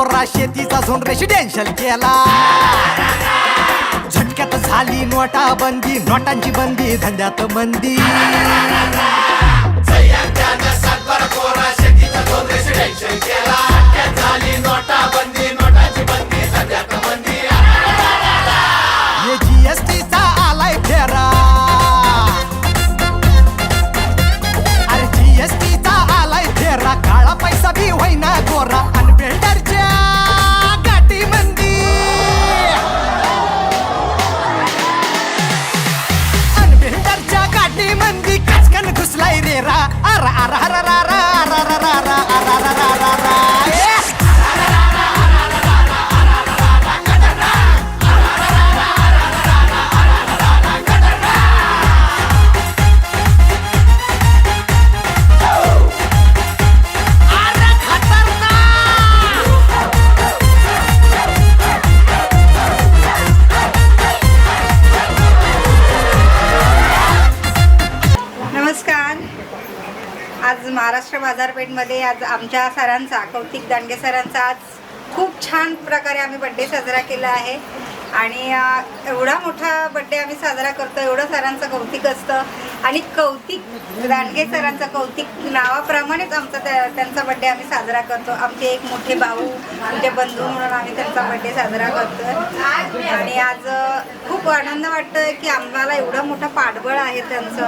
पोरा शेतीचा zone residential केला. झटक्यात झाली नोटा बंदी नोटांची बंदी धंद्यात मंदी. झाली नोटा बंदी बाजारपेठमध्ये आज आमच्या सरांचा कौतिक दांडगे सरांचा आज खूप छान प्रकारे आम्ही बड्डे साजरा केला आहे. आणि एवढा मोठा बड्डे आम्ही साजरा करतो एवढं सरांचं कौतिक असतं. आणि कौतिक दांडगे सरांचं कौतिक नावाप्रमाणेच आमचा त्या त्यांचा बड्डे आम्ही साजरा करतो. आमचे एक मोठे भाऊ आमचे बंधू म्हणून आम्ही त्यांचा बड्डे साजरा करतो आणि आज खूप आनंद वाटतं की आम्हाला एवढं मोठं पाठबळ आहे त्यांचं.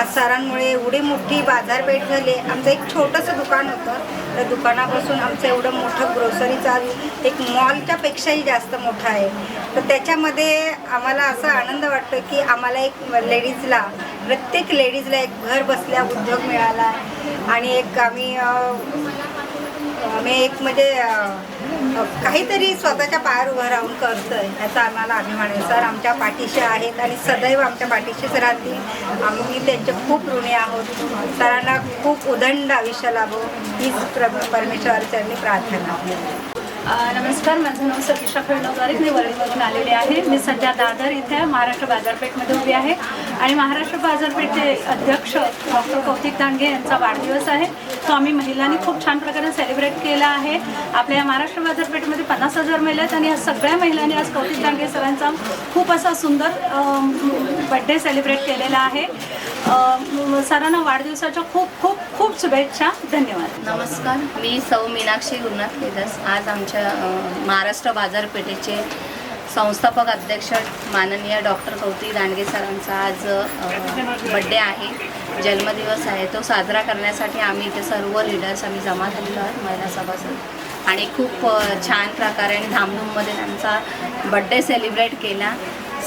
आज सरांमुळे एवढी मोठी बाजारपेठ झाली. आमचं एक छोटंसं दुकान होतं. त्या दुकानापासून आमचं एवढं मोठं ग्रोसरीचा एक मॉलच्या पेक्षाही जास्त मोठं आहे. तर त्याच्यामध्ये आम्हाला असा आनंद वाटतो की आम्हाला एक लेडीजला प्रत्येक लेडीजला एक घर बसल्या उद्योग मिळाला. आणि एक आम्ही आम्ही एक म्हणजे काहीतरी स्वतःच्या पायावर उभं राहून करतोय याचा आम्हाला अभिमान आहे. सर आमच्या पाठीशी आहेत आणि सदैव आमच्या पाठीशीच राहतील. आम्ही त्यांचे खूप ऋणी आहोत. सरांना खूप उदंड आयुष्य लाभो. हीच प्र परमेश्वरचरणी प्रार्थना. नमस्कार माझं नाव सतीशा फळणवगारे मी वरळीवरून आलेले आहे. मी सध्या दादर इथे महाराष्ट्र बाजारपेठमध्ये उभी आहे आणि महाराष्ट्र बाजारपेठचे अध्यक्ष डॉक्टर कौतिक दांडगे यांचा वाढदिवस आहे. तो आम्ही महिलांनी खूप छान प्रकारे सेलिब्रेट केला आहे. आपल्या या महाराष्ट्र बाजारपेठमध्ये पन्नास हजार महिला आहेत आणि या सगळ्या महिलांनी आज कौतिक दांडगे सरांचा खूप असा सुंदर बड्डे सेलिब्रेट केलेला आहे. सरांना वाढदिवसाच्या खूप खूप खूप शुभेच्छा. धन्यवाद. नमस्कार. मी सौ मीनाक्षी गुरुनाथ केदास आज आमच्या महाराष्ट्र बाजारपेठेचे संस्थापक अध्यक्ष माननीय डॉक्टर कौतिक दांडगे सरांचा आज बड्डे आहे. जन्मदिवस आहे. तो साजरा करण्यासाठी आम्ही इथे सर्व लीडर्स आम्ही जमा झालेलो आहोत महिला सभासद. आणि खूप छान प्रकारे आणि धामधूममध्ये त्यांचा बड्डे सेलिब्रेट केला.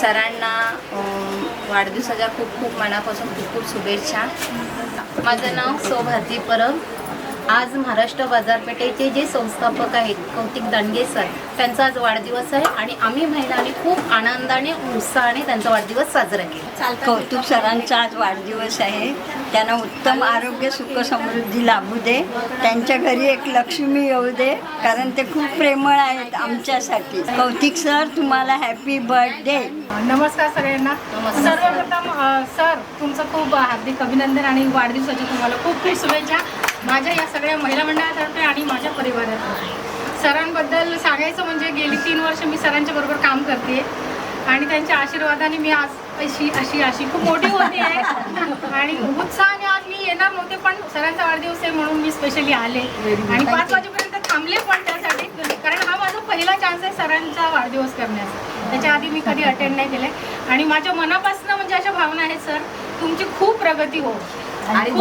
सरांना वाढदिवसाच्या खूप खूप मनापासून खूप खूप शुभेच्छा. माझं नाव सो भारती परब. आज महाराष्ट्र बाजारपेठेचे जे संस्थापक आहेत कौतिक दांडगे सर त्यांचा आज वाढदिवस आहे आणि आम्ही महिलांनी खूप आनंदाने उत्साहाने त्यांचा वाढदिवस साजरा केला. कौतुक सरांचा आज वाढदिवस आहे. त्यांना उत्तम आरोग्य सुख समृद्धी लाभू दे. त्यांच्या घरी एक लक्ष्मी येऊ दे कारण ते खूप प्रेमळ आहेत आमच्यासाठी. कौतिक सर तुम्हाला हॅपी बर्थडे नमस्कार सगळ्यांना. सर्वप्रथम सर तुमचं खूप हार्दिक अभिनंदन आणि वाढदिवसाच्या तुम्हाला खूप खूप शुभेच्छा. माझ्या या सगळ्या महिला मंडळातर्फे आणि माझ्या परिवारातर्फे. सरांबद्दल सांगायचं म्हणजे गेली तीन वर्ष मी सरांच्या बरोबर काम करते आणि त्यांच्या आशीर्वादाने मी आज अशी अशी अशी खूप मोठी होती. आहे आणि उत्साहाने आज मी येणार नव्हते पण सरांचा वाढदिवस आहे म्हणून मी स्पेशली आले. आणि पाच वाजेपर्यंत थांबले पण त्यासाठी कारण हा माझा पहिला चान्स आहे सरांचा वाढदिवस करण्याचा. त्याच्या आधी मी कधी अटेंड नाही केले आणि माझ्या मनापासून म्हणजे अशा भावना आहेत सर तुमची खूप प्रगती हो. आणि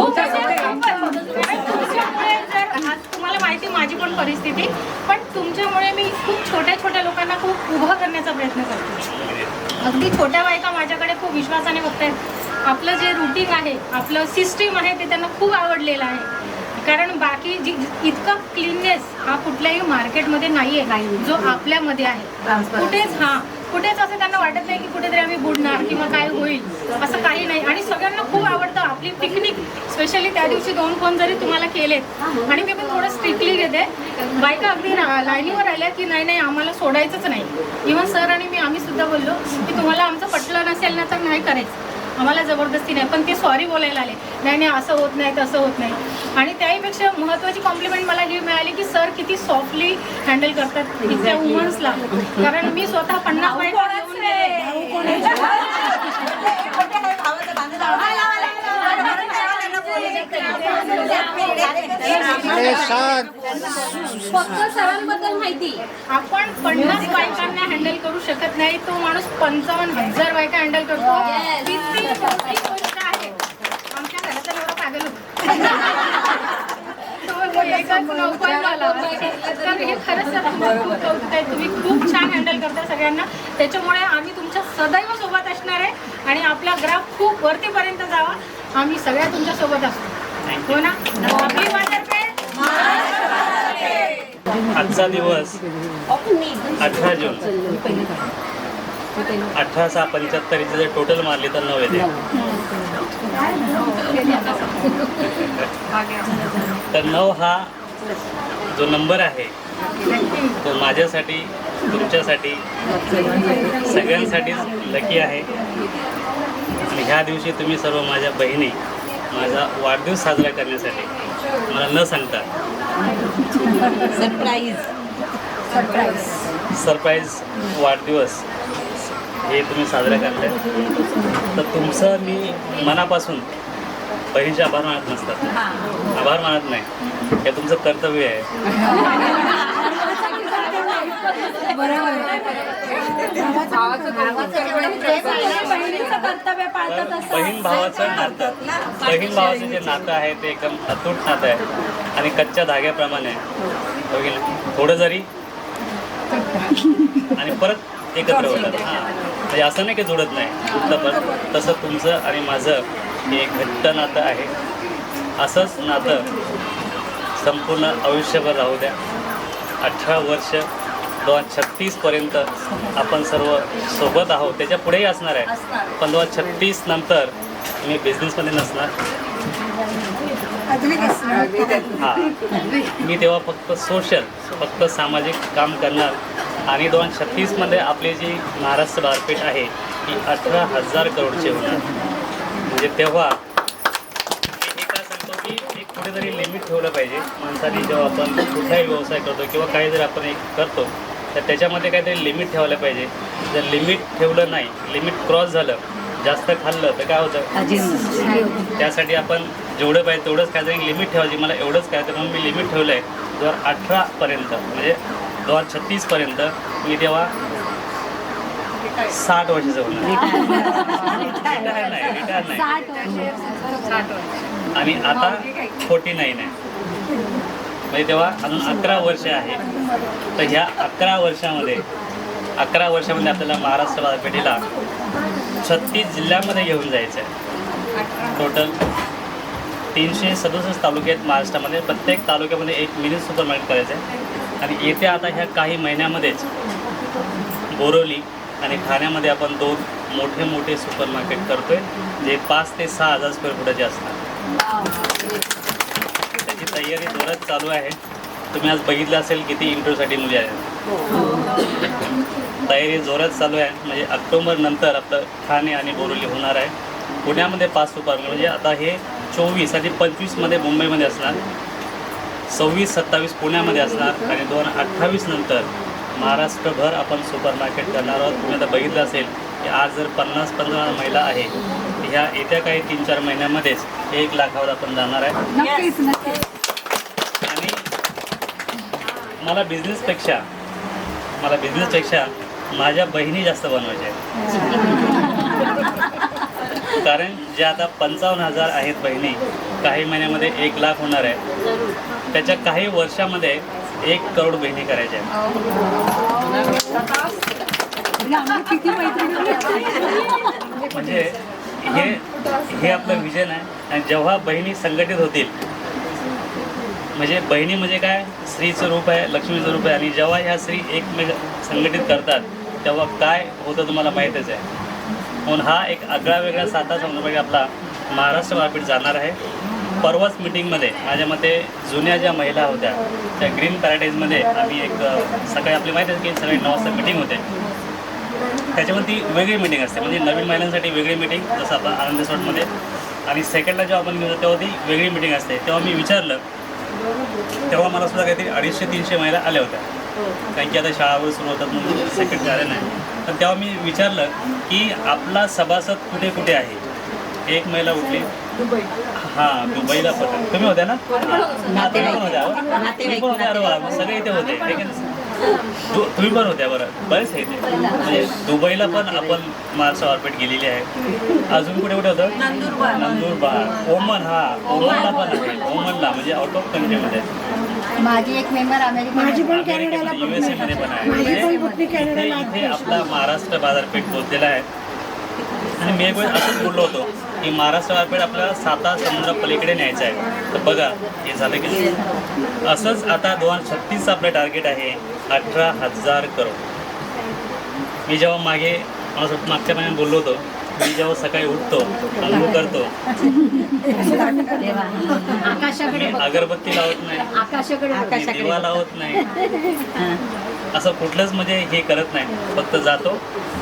तुम्हाला माहिती माझी पण परिस्थिती पण तुमच्यामुळे मी खूप छोट्या छोट्या लोकांना खूप उभं करण्याचा प्रयत्न करते. अगदी छोट्या बायका माझ्याकडे खूप विश्वासाने बघतायत. आपलं जे रुटीन आहे आपलं सिस्टीम आहे ते त्यांना खूप आवडलेलं आहे. कारण बाकी जी इतका क्लीननेस हा कुठल्याही मार्केटमध्ये नाही आहे जो आपल्यामध्ये आहे. कुठेच हा. कुठेच असं त्यांना वाटत नाही की कुठेतरी आम्ही बुडणार किंवा काय होईल असं काही नाही. आणि सगळ्यांना खूप आवडतं आपली पिकनिक स्पेशली त्या दिवशी दोन फोन जरी तुम्हाला केलेत. आणि मी पण थोडं स्ट्रिक्टली घेते. बायका अगदी लाईनीवर आल्या की नाही नाही आम्हाला सोडायचंच नाही. इव्हन सर आणि मी आम्ही सुद्धा बोललो की तुम्हाला आमचं पटलं नसेल ना तर नाही करायचं. आम्हाला जबरदस्ती नाही पण ते सॉरी बोलायला आले. नाही नाही असं होत नाही तसं होत नाही. आणि त्याहीपेक्षा महत्त्वाची कॉम्प्लिमेंट मला ही मिळाली की सर किती सॉफ्टली हँडल करतात इथल्या वुमन्सला कारण मी स्वतः पन्नास बायका घेऊन गेले. फक्त सरांबद्दल माहिती. आपण पन्नास बायकांना हँडल करू शकत नाही. तो माणूस पंचावन्न हजार बायका हँडल करतो. आहे. आमच्या एवढा पागल. तर हे खरंच सर खूप कौतुक आहे तुम्ही खूप छान हँडल करता सगळ्यांना. त्याच्यामुळे आम्ही तुमच्या सदैव सोबत असणार आहे. आणि आपला ग्राफ खूप वरतीपर्यंत जावा. आम्ही सगळ्या तुमच्यासोबत असतो हो ना? आजचा दिवस अठरा जून. अठरा सहा पंच्याहत्तरचे जर टोटल मारले तर नऊ येते तर नऊ हा जो नंबर आहे तो माझ्यासाठी तुमच्यासाठी सगळ्यांसाठीच लकी आहे. आणि ह्या दिवशी तुम्ही सर्व माझ्या बहिणी माझा वाढदिवस साजरा करण्यासाठी. मला न सांगता. सरप्राईज वाढदिवस हे तुम्ही साजरा करताय. तर तुमचं मी मनापासून बहिणीचे आभार मानत नसतात. आभार मानत नाही. हे तुमचं कर्तव्य आहे. बहीण भावाचं नातं बहीण भावाचं जे नातं आहे ते एकदम अतूट नातं आहे. आणि कच्च्या धाग्याप्रमाणे. हो नाही? थोडं जरी. आणि परत एकत्र होतात. हां. म्हणजे असं नाही की जुळत नाही. जुळतं पण तसं तुमचं आणि माझं हे एक घट्ट नातं आहे. असंच नातं संपूर्ण आयुष्यभर राहू द्या. अठरा वर्ष दोन हजार छत्तीसपर्यंत आपण सर्व सोबत आहोत. त्याच्या पुढेही असणार आहे. पण दोन हजार छत्तीस नंतर मी बिझनेसमध्ये नसणार. हां. मी तेव्हा फक्त सोशल फक्त सामाजिक काम करणार. आणि दोन छत्तीसमध्ये आपली जी महाराष्ट्र बाजारपेठ आहे ती अठरा हजार करोडची होणार. म्हणजे तेव्हा मी काय सांगतो की एक कुठेतरी लिमिट ठेवलं पाहिजे. माणसाने जेव्हा आपण कुठलाही व्यवसाय करतो किंवा काही जर आपण एक करतो तर त्याच्यामध्ये काहीतरी लिमिट ठेवायला पाहिजे. जर लिमिट ठेवलं नाही लिमिट क्रॉस झालं जास्त खाल्लं तर काय होतं? त्यासाठी आपण जेवढं पाहिजे तेवढंच काहीतरी लिमिट ठेवायची. मला एवढंच काय तर म्हणून मी लिमिट ठेवलं आहे दोन हजार अठरापर्यंत म्हणजे दोन हजार छत्तीसपर्यंत मी तेव्हा साठ वर्षाचं होणार. नाही रिटायर नाही. आणि आता फोर्टी नाईन आहे. म्हणजे तेव्हा अजून अकरा वर्ष आहे तर ह्या अकरा वर्षामध्ये अकरा वर्षामध्ये आपल्याला महाराष्ट्र बाजारपेठेला छत्तीस जिल्ह्यामध्ये घेऊन जायचं आहे टोटल तीनशे सदुसष्ट तालुके आहेत महाराष्ट्रामध्ये. प्रत्येक तालुक्यामध्ये एक मिनी सुपर मार्केट करायचं आहे आणि येत्या आता ह्या काही महिन्यामध्येच बोरोली आणि ठाण्यामध्ये आपण दोन मोठे मोठे सुपर मार्केट करतोय जे पाच ते सहा हजार स्क्वेअर फुटाचे असणार तयारी जोरात चालू आहे. तुम्ही आज बघितलं असेल किती इंटरव्ह्यूसाठी मुली आहेत. तयारी जोरात चालू आहे. म्हणजे ऑक्टोबर नंतर आपलं ठाणे आणि बोरोली होणार आहे. पुण्यामध्ये पाच सुपर म्हणजे आता हे चोवीस आणि पंचवीसमध्ये मुंबईमध्ये असणार. सव्वीस सत्तावीस पुण्यामध्ये असणार आणि दोन अठ्ठावीस नंतर महाराष्ट्रभर आपण सुपर मार्केट करणार आहोत. तुम्ही आता बघितलं असेल की आज जर पन्नास पंधरा महिला आहे ह्या येत्या काही तीन चार महिन्यामध्येच एक लाखावर आपण जाणार आहे. मला बिझनेसपेक्षा मला बिझनेसपेक्षा माझ्या बहिणी जास्त बनवायच्या आहेत. कारण ज्या आता पंचावन्न हजार आहेत बहिणी काही महिन्यामध्ये एक लाख होणार आहे. त्याच्या काही वर्षामध्ये एक करोड बहिणी करायच्या आहेत. म्हणजे हे हे आपलं विजन आहे. आणि जेव्हा बहिणी संघटित होतील म्हणजे बहिणी म्हणजे काय? स्त्रीचं रूप आहे लक्ष्मीचं रूप आहे. आणि जेव्हा ह्या स्त्री एकमेक संघटित करतात तेव्हा काय होतं तुम्हाला माहीतच आहे. म्हणून हा एक आगळा वेगळा साधा समुद्रमार्ग आपला महाराष्ट्र बाजारपेठ जाणार आहे. परवाच मिटिंगमध्ये माझ्या मते जुन्या ज्या महिला होत्या त्या ग्रीन पॅराडाईजमध्ये आम्ही एक सकाळी आपली माहिती आहे की सकाळी नऊ वाजता मिटिंग होते. त्याच्यामध्ये ती वेगळी मिटिंग असते. म्हणजे नवीन महिलांसाठी वेगळी मिटिंग जसं आपण आनंद रिसॉर्टमध्ये आणि सेकंडला जेव्हा आपण गेलो तेव्हा ती वेगळी मिटिंग असते. तेव्हा मी विचारलं तेव्हा मला सुद्धा काहीतरी अडीचशे तीनशे महिला आल्या होत्या. कारण की आता शाळावर सुरू होतात म्हणून सेकंड आले नाही पण तेव्हा मी विचारलं की आपला सभासद कुठे कुठे आहे? एक महिला उठली. हां दुबईला पण तुम्ही होत्या ना? होत्या. सगळे इथे होते. तुम्ही पण होत्या बरं. बरेच आहे इथे म्हणजे दुबईला पण आपण महाराष्ट्र ऑर्बिट गेलेली आहे. अजून कुठे कुठे होतं? नंदुरबार. ओमन हा. ओमनला पण आहे. ओमनला म्हणजे आउट ऑफ कंट्रीमध्ये माझी एक मेंबर अमेरिका माझी युएसए मध्ये पण आहे. म्हणजे इथे आपला महाराष्ट्र बाजारपेठ पोहोचलेला आहे. आणि मी एक वेळ असंच बोललो होतो की महाराष्ट्र बाजारपेठ आपल्याला साता समुद्र पलीकडे न्यायचं आहे. तर बघा हे झालं की? असंच आता दोन हजार छत्तीसचं आपलं टार्गेट आहे. अठरा हजार करोड. मी जेव्हा मागे मला मागच्या महिन्यात बोललो होतो मी जेव्हा सकाळी उठतो अंघोळ करतो अगरबत्ती लावत नाही दिवा लावत नाही. असं कुठलंच म्हणजे हे करत नाही. फक्त जातो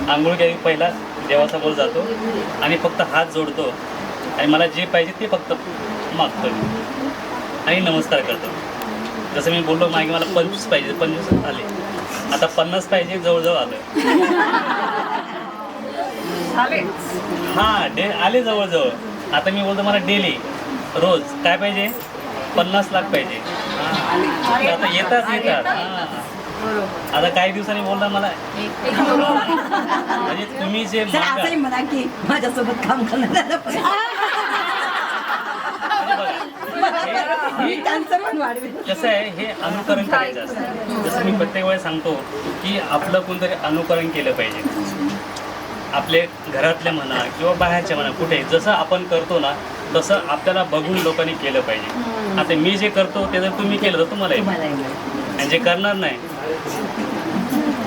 आंघोळ केली पहिला देवासमोर जातो आणि फक्त हात जोडतो. आणि मला जे पाहिजे ते फक्त मागतो आणि नमस्कार करतो. जसं मी बोललो मागे मला पंचवीस पाहिजे पंचवीस आले. आता पन्नास पाहिजे जवळजवळ आलं. हां डे आले जवळजवळ. आता मी बोलतो मला डेली रोज काय पाहिजे? पन्नास लाख पाहिजे. हां. आता येतात. येतात. आता काही दिवसांनी बोलला मला. म्हणजे तुम्ही जे माझ्यासोबत काम करण्याला मी त्यांचं पण वाढवेल कसं आहे हे अनुकरण करायचं असतं. जसं मी प्रत्येक वेळेस सांगतो की आपलं कोणतरी अनुकरण केलं पाहिजे. आपले घरातले म्हणा किंवा बाहेरचे म्हणा कुठे जसं आपण करतो ना तसं आपल्याला बघून लोकांनी केलं पाहिजे. आता मी जे करतो ते जर तुम्ही केलं तर तुम्हाला. आणि जे करणार नाही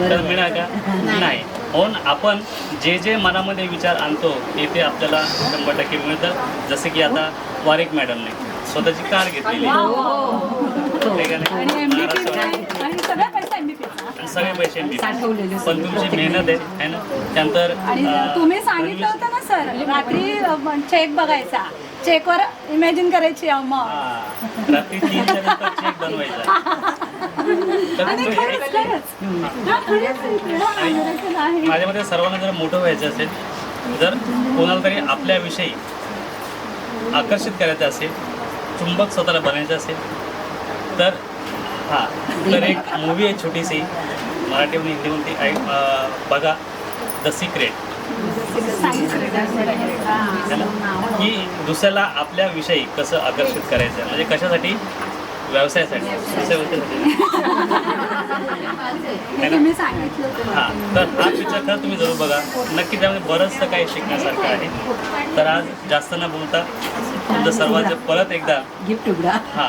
तर मिळणार का? नाही. म्हणून आपण जे जे मनामध्ये विचार आणतो ते ते आपल्याला शंभर टक्के मिळतं. जसं की आता वारिक मॅडमने. स्वतःची कार घेतलेली आहे. आहे. आणि पैसा एमबीपीचा आणि सगळे पैसे MVP. पण तुमची मेहनत आहे है ना? त्यानंतर आणि अं, तुम्ही सांगितलं होतं ना सर रात्री चेक बघायचा. चेकवर इमॅजिन करायची अं, मग. हा, रात्री तीनच्या नंतर चेक बनवायचा. तर आणि तुम्ही- खरंच खरंच. हा, खरंच इकडे हा miracle आहे. माझ्या मते सर्वांना जर मोठं व्हायचं असेल जर कोणाला तरी आपल्याविषयी आकर्षित करायचं असेल चुंबक स्वतःला बनायचं असेल तर हां तर एक मूवी आहे छोटीशी मराठीहून हिंदीहून ती ऐक बघा द सिक्रेट की दुसऱ्याला आपल्याविषयी कसं आकर्षित करायचं म्हणजे कशासाठी? व्यवसायासाठी. व्यवसायासाठी है हां तर हा पिक्चर खरं तुम्ही जरूर बघा. नक्की त्यामध्ये बरंचसं काही शिकण्यासारखं आहे. तर आज जास्त न बोलता तुमचं सर्वांचं परत एकदा हां.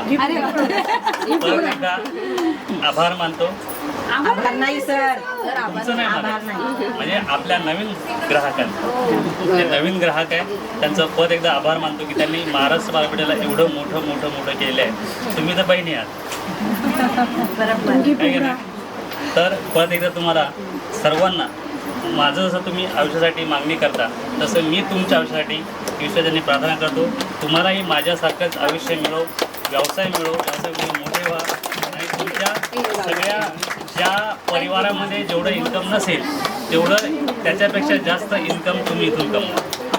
परत एकदा आभार मानतो. नाही सर. तुमचं नाही म्हणजे आपल्या नवीन ग्राहकांचं जे नवीन ग्राहक आहे त्यांचं परत एकदा आभार मानतो की त्यांनी महाराष्ट्र बालपीठाला एवढं मोठं मोठं मोठं केलं आहे तुम्ही तर बहिणी आहात. आहे की नाही? तर परत एकदा तुम्हाला सर्वांना माझं जसं तुम्ही आयुष्यासाठी मागणी करता तसं मी तुमच्या आयुष्यासाठी ईश्वरांनी प्रार्थना करतो. तुम्हालाही माझ्यासारखंच आयुष्य मिळो व्यवसाय मिळो व्यवसाय मिळो मोठे व्हा. सगळ्या ज्या परिवारामध्ये जेवढं इन्कम नसेल तेवढं त्याच्यापेक्षा जास्त इन्कम तुम्ही इथून कमवा.